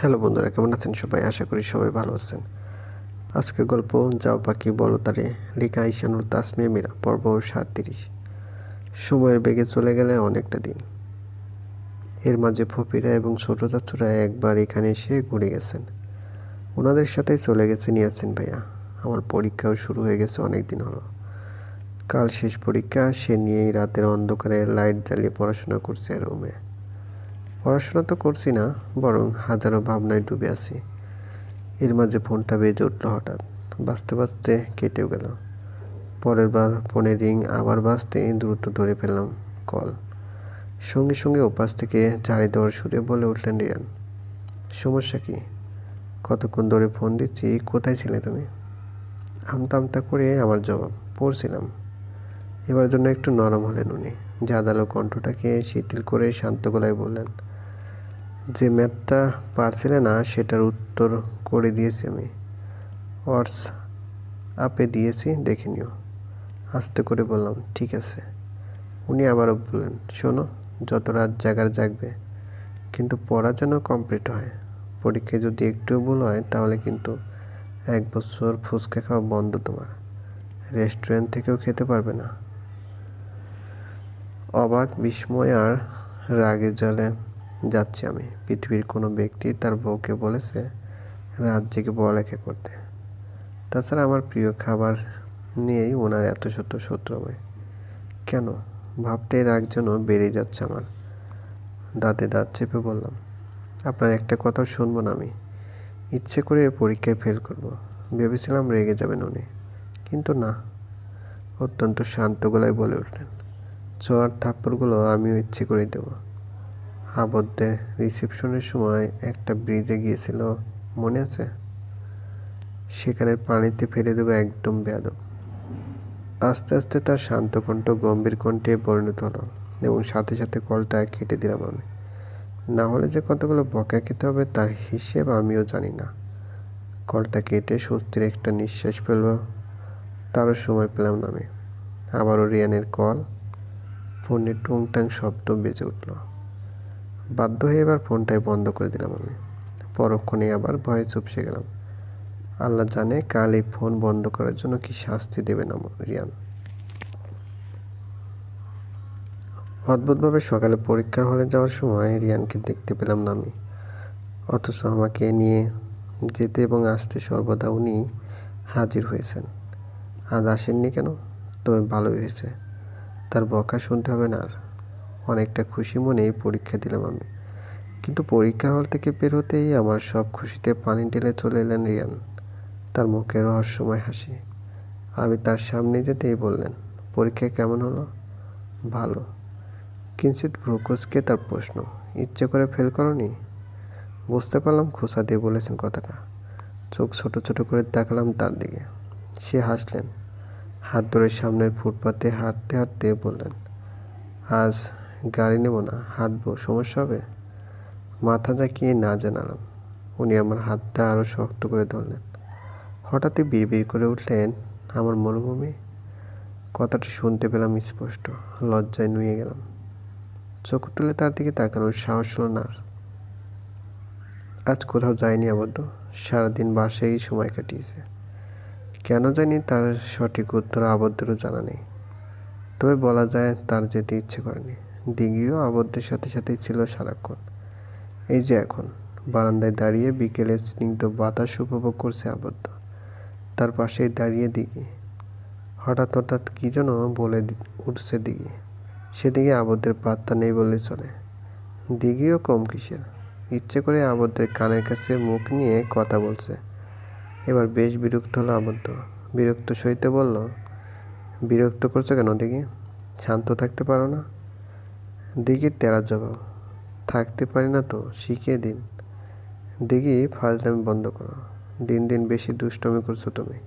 Hello বন্ধুরা, কেমন আছেন সবাই? আশা করি সবাই ভালো আছেন। আজকের গল্প, যাও পাখি বলো তারে, লেখা ঈশানুর তাসমিয়া মীরা, পর্ব সাতত্রিশ সময়ের বেগে চলে গেলে অনেকটা দিন। এর মাঝে ফপিরা এবং ছোট চাচুরা একবার এখানে এসে ঘুরে গেছেন। ওনাদের সাথেই চলে গেছে নিয়েছেন ভাইয়া। আমার পরীক্ষাও শুরু হয়ে গেছে অনেক দিন হলো। কাল শেষ পরীক্ষা, সে নিয়েই রাতের অন্ধকারে লাইট জ্বালিয়ে পড়াশোনা করছে রুমে। পড়াশোনা তো করছি না, বরং হাজারো ভাবনায় ডুবে আছি। এর মাঝে ফোনটা বেজে উঠল হঠাৎ বাঁচতে বাঁচতে কেটেও গেল। পরের বার ফোনের রিং আবার বাজতে দ্রুত ধরে ফেললাম কল। সঙ্গে সঙ্গে ওপাশ থেকে ঝাড়ি দেওয়ার সুরে বলে উঠলেন রিয়ান, সমস্যা কি? কতক্ষণ ধরে ফোন দিচ্ছি? কোথায় ছিলে তুমি? আমতা আমতা করে আমার জবাব, পড়ছিলাম। এবার জন্য একটু নরম হলেন উনি। জাদালো কণ্ঠটাকে শিথিল করে শান্ত গলায় বললেন যে ম্যাথটা পারছিলে না, সেটার উত্তর করে দিয়েছি আমি। হোয়াটস আপে দিয়েছি, দেখে নিও। আস্তে করে বললাম, ঠিক আছে। উনি আবারও বললেন, শোনো, যত রাত জাগার জাগবে, কিন্তু পড়া যেন কমপ্লিট হয়। পরীক্ষায় যদি একটু ভুল হয়, তাহলে কিন্তু এক বছর ফুচকা খাওয়া বন্ধ তোমার। রেস্টুরেন্ট থেকেও খেতে পারবে না। অবাক বিস্ময় আর রাগে জলে যাচ্ছি আমি। পৃথিবীর কোনো ব্যক্তি তার বউকে বলেছে রাত জেগে পড়ালেখা করতে। তাছাড়া আমার প্রিয় খাবার নিয়েই ওনার এত শত শত্রুময়। কেন? ভাবতেই রাগ যেন বেড়ে যাচ্ছে আমার। দাঁতে দাঁত চেপে বললাম, আপনার একটা কথাও শুনব না আমি। ইচ্ছে করে পরীক্ষায় ফেল করব। ভেবেছিলাম রেগে যাবেন উনি। কিন্তু না, অত্যন্ত শান্ত গলায় বলে উঠলেন চোয়ার থাপ্পড়গুলো আমিও ইচ্ছে করে দেবো। আবদ্ধে রিসেপশনের সময় একটা ব্রিজে গিয়েছিল, মনে আছে? সেখানে পানিতে ফেলে দেবো একদম বেয়াদব। আস্তে আস্তে তার শান্ত কণ্ঠ গম্ভীর কণ্ঠে পরিণত হলো এবং সাথে সাথে কলটা কেটে দিলাম আমি। না হলে যে কতগুলো বকা খেতে হবে তার হিসেব আমিও জানি না। কলটা কেটে স্বস্তির একটা নিঃশ্বাস ফেলব তারও সময় পেলাম না আমি। আবারও রিয়ানের কল। ফোনে টুংটাং শব্দ বেজে উঠল। বাধ্য হয়ে এবার ফোনটাই বন্ধ করে দিলাম আমি। পরক্ষণে আবার ভয়ে চুপসে গেলাম। আল্লাহ জানে কাল এই ফোন বন্ধ করার জন্য কি শাস্তি দেবেন আমার রিয়ান। অদ্ভুতভাবে সকালে পরীক্ষার হলে যাওয়ার সময় রিয়ানকে দেখতে পেলাম না আমি। অথচ আমাকে নিয়ে যেতে এবং আসতে সর্বদা উনি হাজির হয়েছেন। আজ আসেননি কেন? তবে ভালোই হয়েছে। তার বকা শুনতে হবে না আর। অনেকটা খুশি মনেই পরীক্ষা দিলাম আমি। কিন্তু পরীক্ষার হল থেকে বের হতেই আমার সব খুশিতে পানি ঢেলে চলে এলেন রিয়ান। তার মুখে রহস্যময় হাসি। আমি তার সামনে যেতেই বললেন, পরীক্ষা কেমন হলো? ভালো। কিঞ্চিত ভ্রুকুচকে তার প্রশ্ন, ইচ্ছে করে ফেল করনি? বুঝতে পারলাম খোসা দিয়ে বলেছেন কথাটা। চোখ ছোট ছোট করে তাকালাম তার দিকে। সে হাসলেন। হাত ধরে সামনের ফুটপাতে হাঁটতে হাঁটতে বললেন, আজ গাড়ি নেব না, হাঁটবো, সমস্যা হবে? মাথা জাকিয়ে না জানালাম। উনি আমার হাতটা আরও শক্ত করে ধরলেন। হঠাৎই বিড়বিড় করে উঠলেন আমার মরুভূমি। কথাটা শুনতে পেলাম স্পষ্ট, লজ্জায় নুয়ে গেলাম। চোখ তুলে তার দিকে তাকানোর সাহস হলো না আজ কোথাও যায়নি আবদ্ধ, সারাদিন বাসায় সময় কাটিয়েছে। কেন জানি তার সঠিক উত্তর আবদ্ধেরও জানা নেই। তবে বলা যায় তার যেতে ইচ্ছে করেনি। দিঘিও আবদ্ধের সাথে সাথেই ছিল সারাক্ষণ। এই যে এখন, বারান্দায় দাঁড়িয়ে বিকেলে স্নিগ্ধ বাতাস উপভোগ করছে আবদ্ধ। তার পাশেই দাঁড়িয়ে দিঘি। হঠাৎ হঠাৎ কী যেন বলে উঠছে দিঘি। সেদিকে আবদ্ধের পাত্তা নেই বললে চলে। দিঘিও কম কিসের? ইচ্ছে করে আবদ্ধের কানের কাছে মুখ নিয়ে কথা বলছে। এবার বেশ বিরক্ত হলো আবদ্ধ। বিরক্ত সইতে বলল, বিরক্ত করছ কেন দিঘি? শান্ত থাকতে পারো না? দিঘির তেরা জবাব, থাকতে পারি না তো, শিখিয়ে দিন। দিঘি ফাজলামি বন্ধ করো, দিন দিন বেশি দুষ্টমি করছ তুমি।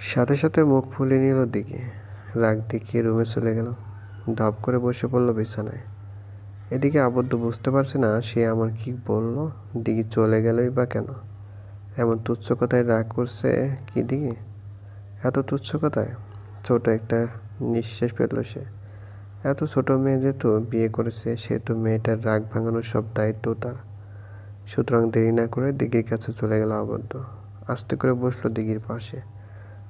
সাথে সাথে মুখ ফুলিয়ে নিল দিঘি, রাগ দেখিয়ে রুমে চলে গেল, ধপ করে বসে পড়ল বিছানায়। এদিকে আবদ্ধ বুঝতে পারছে না, সে আমার কি বলল, দিঘি চলে গেলই বা কেন? এমন তুচ্ছ কথায় রাগ করছে কি দিঘি? এত তুচ্ছ কথায়? ছোট একটা নিঃশ্বাস ফেলল সে। এত ছোট মেয়ে যেহেতু বিয়ে করেছে সেহেতু মেয়েটার রাগ ভাঙানোর সব দায়িত্ব তার। সুতরাং দেরি না করে দিঘির কাছে চলে গেল আবদ্ধ। আস্তে করে বসল দিঘির পাশে।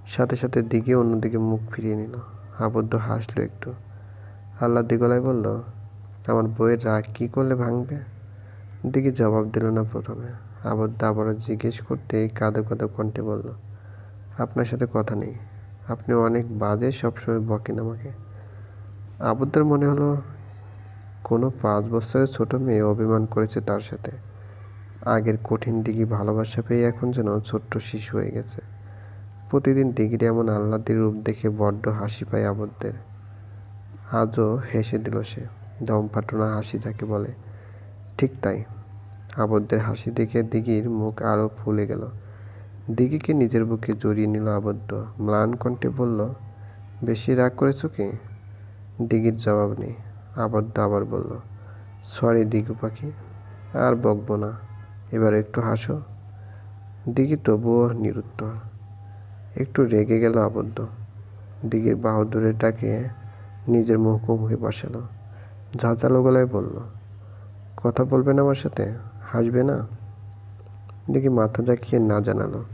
সাথে সাথে দিঘি অন্যদিকে মুখ ফিরিয়ে নিল। আবদ্ধ হাসলো একটু। আল্লাহ দিগলায় বলল, আমার বইয়ের রাগ কী করলে ভাঙবে? দিঘি জবাব দিল না প্রথমে। আবদ্ধ আবারও জিজ্ঞেস করতে কাঁদো কাঁদো কণ্ঠে বলল, আপনার সাথে কথা নেই। আপনি অনেক বাজে সবসময় বকেন আমাকে। আবদ্ধের মনে হলো কোনো পাঁচ বছরের ছোট মেয়ে অভিমান করেছে তার সাথে। আগের কঠিন দিঘি ভালোবাসা পেয়ে এখন যেন ছোট্ট শিশু হয়ে গেছে। প্রতিদিন দিঘির এমন আহ্লাদের রূপ দেখে বড্ড হাসি পায় আবদ্ধের আজও হেসে দিল সে। দম ফাটানো হাসি যাকে বলে, ঠিক তাই। আবদ্ধের হাসি দেখে দিঘির মুখ আরও ফুলে গেল। দিঘিকে নিজের বুকে জড়িয়ে নিল আবদ্ধ ম্লান কণ্ঠে বলল, বেশি রাগ করেছ কি? দিঘির জবাব নেই। আবদ্ধ আবার বলল, সরি দিঘু পাখি, আর বকবো না। এবার একটু হাসো। দিঘি তবুও নিরুত্তর। একটু রেগে গেল আবদ্ধ। দিঘির বাহাদুরের ডাকে নিজের মুখোমুখি বসালো। ঝাঁঝালো গলায় বলল, কথা বলবেন আমার সাথে? হাসবে না? দিঘি মাথা জাকিয়ে না জানালো।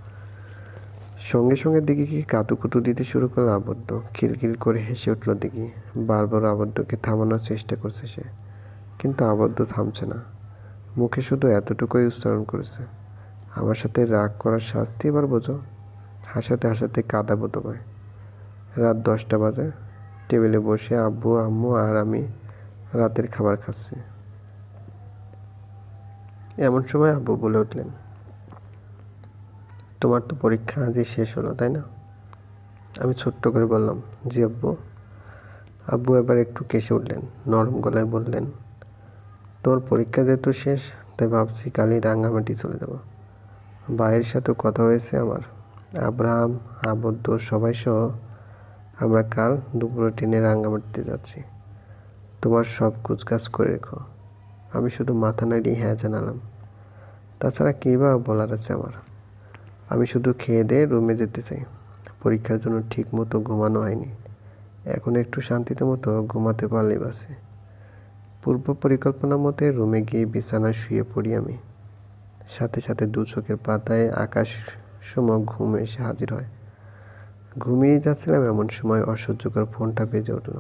সঙ্গে সঙ্গে দিঘিকে কাতুকুতু দিতে শুরু করল আবদ্ধ। খিলখিল করে হেসে উঠল দিঘি। বারবার আবদ্ধকে থামানোর চেষ্টা করছে সে। কিন্তু আবদ্ধ থামছে না। মুখে শুধু এতটুকুই উচ্চারণ করেছে। আমার সাথে রাগ করার শাস্তি এবার বোঝো। হাসাতে হাসাতে কাঁদাবো তোমায়। রাত দশটা বাজে। টেবিলে বসে আব্বু, আম্মু আর আমি রাতের খাবার খাচ্ছি। এমন সময় আব্বু বলে উঠলেন তোমার তো পরীক্ষা আজই শেষ হলো, তাই না? আমি ছোট্ট করে বললাম, জি আব্বু। আব্বু এবার একটু কেসে উঠলেন, নরম গলায় বললেন, তোর পরীক্ষা যেহেতু শেষ, তাই ভাবছি কালই রাঙ্গামাটি চলে যাব। ভাইয়ের সাথে কথা হয়েছে আমার। আব্রাহাম, আবদ্ধ সবাই সহ আমরা কাল দুপুরে ট্রেনে রাঙ্গামাটিতে যাচ্ছি। তোমার সব কুচকাজ করে রেখো। আমি শুধু মাথা নাড়িয়ে হ্যাঁ জানালাম। তাছাড়া কী বা বলার আছে আমার? আমি শুধু খেয়ে দিয়ে রুমে যেতে চাই। পরীক্ষার জন্য ঠিক মতো ঘুমানো হয়নি। এখন একটু শান্তিতে মতো ঘুমাতে পারলেই বাসে পূর্ব পরিকল্পনা মতে রুমে গিয়ে বিছানায় শুয়ে পড়ি আমি। সাথে সাথে দু চোখের পাতায় আকাশ সম ঘুম এসে হাজির হয়। ঘুমিয়ে যাচ্ছিলাম এমন সময় অসহ্যকর ফোনটা বেজে উঠল।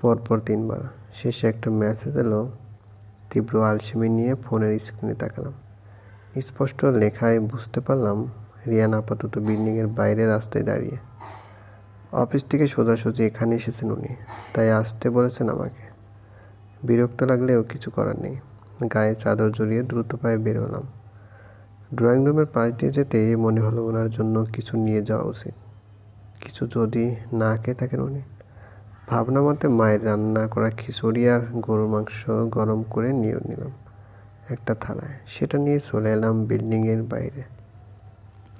পরপর তিনবার। শেষে একটা মেসেজ এলো, তীব্র আলসেমি নিয়ে ফোনের স্ক্রিনে তাকালাম। স্পষ্ট লেখায় বুঝতে পারলাম রিয়ান আপাতত বিল্ডিংয়ের বাইরে রাস্তায় দাঁড়িয়ে। অফিস থেকে সোজাসুজি এখানে এসেছেন উনি, তাই আসতে বলেছেন আমাকে। বিরক্ত লাগলেও কিছু করার নেই। গায়ে চাদর জড়িয়ে দ্রুত পায়ে বের হলাম। ড্রয়িং রুমের পাশ দিয়ে যেতে মনে হলো ওনার জন্য কিছু নিয়ে যাওয়া উচিত। কিছু যদি না খেয়ে থাকেন উনি। ভাবনা মতে মায়ের রান্না করা খিচুড়ি আর গরুর মাংস গরম করে নিয়ে নিলাম। একটা থালায় সেটা নিয়ে চলে এলাম বিল্ডিংয়ের বাইরে।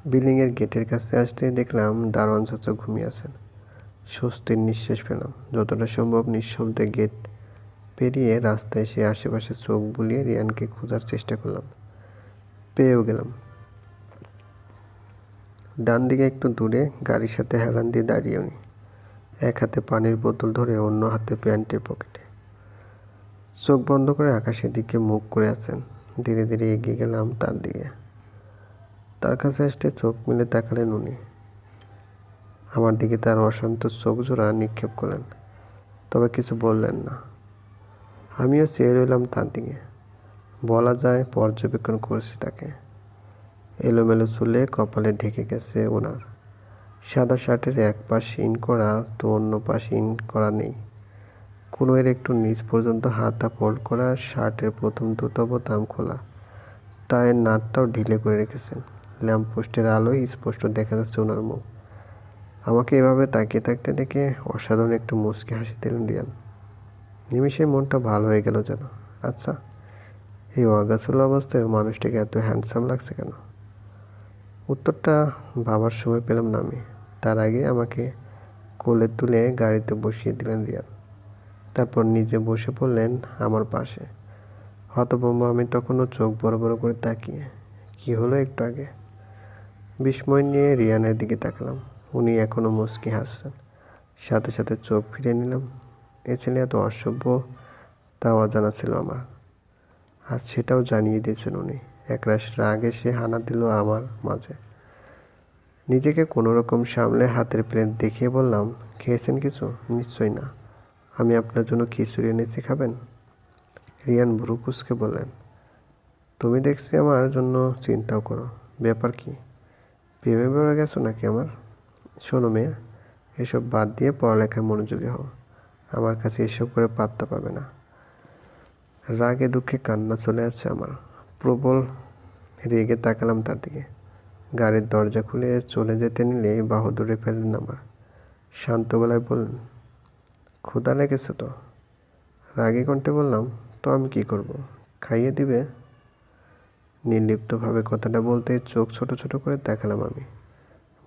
বিল্ডিংয়ের গেটের কাছে আসতে দেখলাম দারোয়ান চাচা ঘুমিয়ে আছেন। স্বস্তির নিঃশ্বাস পেলাম। যতটা সম্ভব নিঃশব্দে গেট পেরিয়ে রাস্তায় এসে আশেপাশে চোখ বুলিয়ে রিয়ানকে খোঁজার চেষ্টা করলাম। পেয়েও গেলাম। ডান দিকে একটু দূরে গাড়ির সাথে হেলান দিয়ে দাঁড়িয়ে উনি। এক হাতে পানির বোতল ধরে অন্য হাতে প্যান্টের পকেটে। চোখ বন্ধ করে আকাশের দিকে মুখ করে আছেন। ধীরে ধীরে এগিয়ে গেলাম তার দিকে। তার কাছে আসতে চোখ মিলে তাকালেন উনি। আমার দিকে তার অশান্ত চোখ জোড়া নিক্ষেপ করলেন, তবে কিছু বললেন না। আমিও চেয়ে রইলাম তার দিকে। বলা যায় পর্যবেক্ষণ করছি তাকে। এলোমেলো চুলে কপালে ঢেকে গেছে ওনার। সাদা শার্টের এক পাশ ইন করা তো অন্য পাশ ইন করা নেই। কোনোয়ের একটু নিচ পর্যন্ত হাতা ফোল্ড করা, শার্টের প্রথম দুটো বোতাম খোলা টায়ের নাটটাও ঢিলে করে রেখেছেন। ল্যাম্পপোস্টের আলোয় স্পষ্ট দেখা যাচ্ছে ওনার মুখ। আমাকে এভাবে তাকিয়ে থাকতে দেখে অসাধারণ একটু মুচকি হাসি দিলেন রিয়ান। নিমিষেই মনটা ভালো হয়ে গেল যেন। আচ্ছা এই অগাছল অবস্থায় মানুষটাকে এত হ্যান্ডসাম লাগছে কেন? উত্তরটা ভাবার সময় পেলাম না আমি। তার আগে আমাকে কোলে তুলে গাড়িতে বসিয়ে দিলেন রিয়ান। তারপর নিজে বসে পড়লেন আমার পাশে। হতভম্ব আমি তখনও চোখ বড় বড় করে তাকিয়ে, কি হলো একটু আগে? বিস্ময় নিয়ে রিয়ানের দিকে তাকালাম। উনি এখনও মুচকি হাসছেন। সাথে সাথে চোখ ফিরে নিলাম। এ ছেলে এত অসভ্য তা অজানা ছিল আমার। আর সেটাও জানিয়ে দিয়েছেন উনি। একরাশ রাগে সে হানা দিল আমার মাঝে। নিজেকে কোনো রকম সামলে হাতের প্লেট দেখিয়ে বললাম, খেয়েছেন কিছু? নিশ্চয়ই না। আমি আপনার জন্য খিচুড়ি এনেছি, খাবেন? রিয়ান ভুরু কুচকে বললেন, তুমি দেখছি আমার জন্য চিন্তাও করো। ব্যাপার কি? প্রেমে বেড়ে গেছো নাকি আমার? শোনো মেয়ে, এসব বাদ দিয়ে পড়ালেখায় মনোযোগী হও। আমার কাছে এসব করে পাত্তা পাবে না। রাগে দুঃখে কান্না চলে আসছে আমার। প্রবল রেগে তাকালাম তার দিকে। গাড়ির দরজা খুলে চলে যেতে নিলে বাহুদুরে ফেললেন আমার। শান্ত গলায় বললেন ক্ষুধা লেগেছে তো। রাগে কণ্ঠে বললাম, তো আমি কি করব? খাইয়ে দিবে? নির্লিপ্তভাবে কথাটা বলতে চোখ ছোট ছোট করে দেখালাম আমি।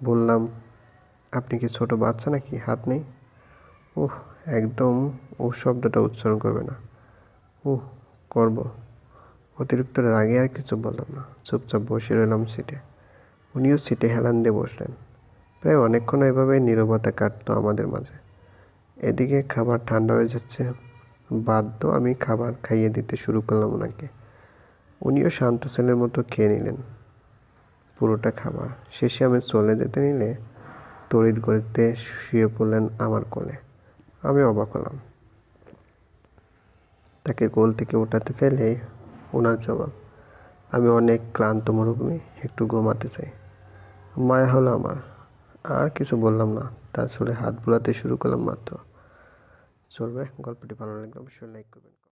বললাম, আপনি কি ছোট বাচ্চা নাকি? হাত নেই? উহ, একদম ও শব্দটা উচ্চারণ করবে না। উহ, করব। অতিরিক্ত রাগে আর কিছু বললাম না। চুপচাপ বসে রইলাম সিটে। উনিও সিটে হেলান দিয়ে বসলেন। প্রায় অনেকক্ষণ এভাবেই নীরবতা কাটতো আমাদের মাঝে। এদিকে খাবার ঠান্ডা হয়ে যাচ্ছে। বাধ্য আমি খাবার খাইয়ে দিতে শুরু করলাম ওনাকে। উনিও শান্ত ছেলের মতো খেয়ে নিলেন। পুরোটা খাবার শেষে আমি চলে যেতে নিলে তড়িৎ গড়িতে শুয়ে পড়লেন আমার কোলে। আমি অবাক হলাম। তাকে কোল থেকে উঠাতে চাইলে ওনার জবাব, আমি অনেক ক্লান্ত মরুভূমি, একটু ঘুমাতে চাই। মায়া হলো আমার। আর কিছু বললাম না। তার চুলে হাত বোলাতে শুরু করলাম মাত্র। চলবে। গল্পটি ভালো লাগলে অবশ্যই লাইক করবেন।